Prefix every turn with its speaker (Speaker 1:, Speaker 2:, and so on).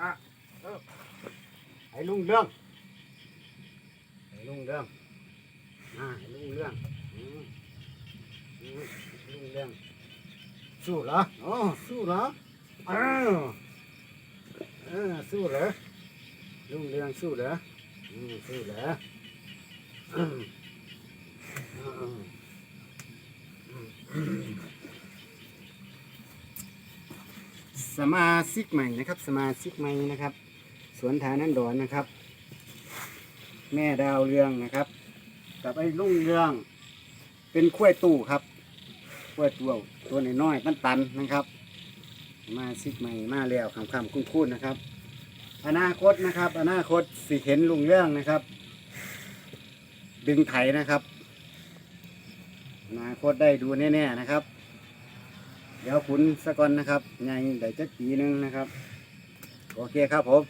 Speaker 1: อะเออให้ลุงเรื่องให้ลุงเรื่องอ่าให้ลุงเรื่องอืมอืมลุงเรื่องสู้เหรออ๋อสู้เหรออ้าวเออสู้เหรอลุงเรื่องสู้เหรออืมสู้เหรออืมอืมอืม สมาชิกใหม่นะครับ สมาชิกใหม่นะครับ สวนฐานันดอนนะครับ แม่ดาวเรืองนะครับ กับไอ้ลุงเรือง เป็นขั้วตู้ครับขั้วตัวตัวน้อยๆตันตันนะครับสมาชิกใหม่มาแล้วคำคำคุ้นคุ้นนะครับ อนาคตนะครับ อนาคตสิเห็นลุงเรื่องนะครับ ดึงไถนะครับอนาคตได้ดูแน่ๆนะครับ ดี๋ยวคุณสะก่อนนะครับไงได้จักปีหนึงนะครับ โอเคครับผม